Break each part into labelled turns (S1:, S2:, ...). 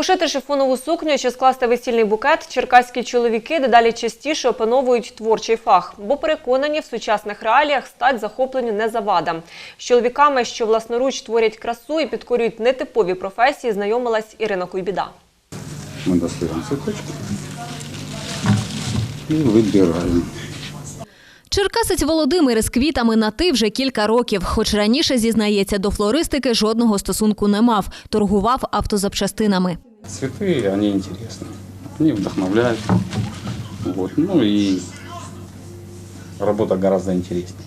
S1: Пошити шифонову сукню чи скласти весільний букет черкаські чоловіки дедалі частіше опановують творчий фах, бо переконані в сучасних реаліях стать захопленню не завада. З чоловіками, що власноруч творять красу і підкорюють нетипові професії, знайомилась Ірина Куйбіда.
S2: Ми достаємо цветочки і вибираємо.
S3: Черкасець Володимир із квітами на ти вже кілька років. Хоч раніше зізнається, до флористики жодного стосунку не мав. Торгував автозапчастинами.
S2: Цветы, они интересны, они вдохновляют. Вот. Ну и работа гораздо интереснее.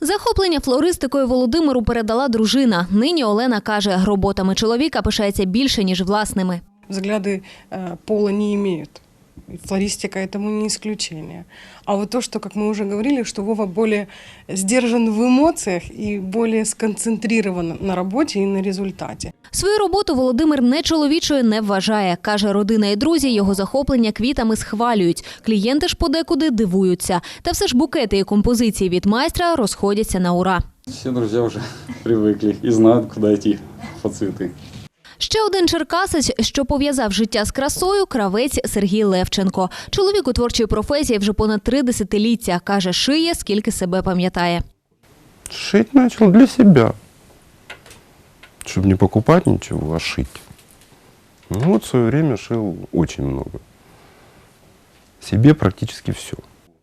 S3: Захоплення флористикою Володимиру передала дружина. Нині Олена каже, роботами чоловіка пишається більше ніж власними.
S4: взгляды э, пола не имеют. И флористика этому не исключение. А вот то, что, как мы уже говорили, что Вова более сдержан в эмоциях и более сконцентрирован на работе и на результате.
S3: Свою роботу Володимир не чоловічою не вважає. Каже, родина і друзі його захоплення квітами схвалюють. Клієнти ж подекуди дивуються. Та все ж букети і композиції від майстра розходяться на ура.
S2: Все друзья уже привыкли и знают, куда идти по цветы.
S3: Ще один черкасець, що пов'язав життя з красою, кравець Сергій Левченко. Чоловік у творчій професії вже понад три десятиліття. Каже, шиє, скільки себе пам'ятає.
S5: Шить начал для себя. Чтобы не покупать ничего, а шить. Ну вот в свое время шил очень много. Себе практически все.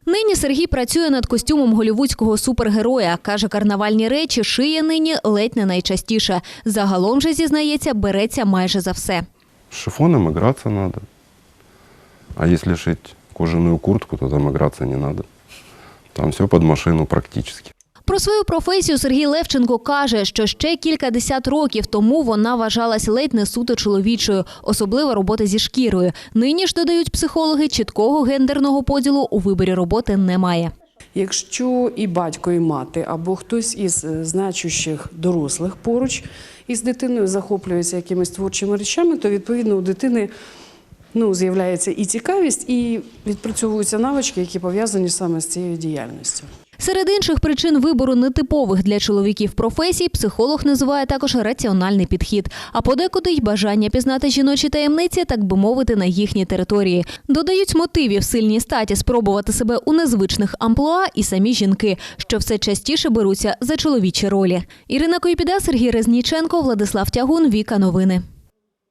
S3: Нині Сергій працює над костюмом голівудського супергероя. Каже, карнавальні речі шиє нині ледь не найчастіше. Загалом же зізнається, береться майже за все.
S5: З шифоном гратися треба. А якщо шити кожаную куртку, то там гратися не треба. Там все під машину практически.
S3: Про свою професію Сергій Левченко каже, що ще кількадесят років тому вона вважалась ледь не суто чоловічою, особливо робота зі шкірою. Нині ж додають психологи, чіткого гендерного поділу у виборі роботи немає.
S6: Якщо і батько, і мати, або хтось із е, значущих дорослих поруч із дитиною захоплюється якимись творчими речами, то відповідно у дитини ну, з'являється і цікавість, і відпрацьовуються навички, які пов'язані саме з цією діяльністю.
S3: Серед інших причин вибору нетипових для чоловіків професій психолог називає також раціональний підхід, а подекуди й бажання пізнати жіночі таємниці, так би мовити, на їхній території. Додають мотивів сильній статі спробувати себе у незвичних амплуа і самі жінки, що все частіше беруться за чоловічі ролі. Ірина Койпіда, Сергій Резніченко, Владислав Тягун, Віка Новини.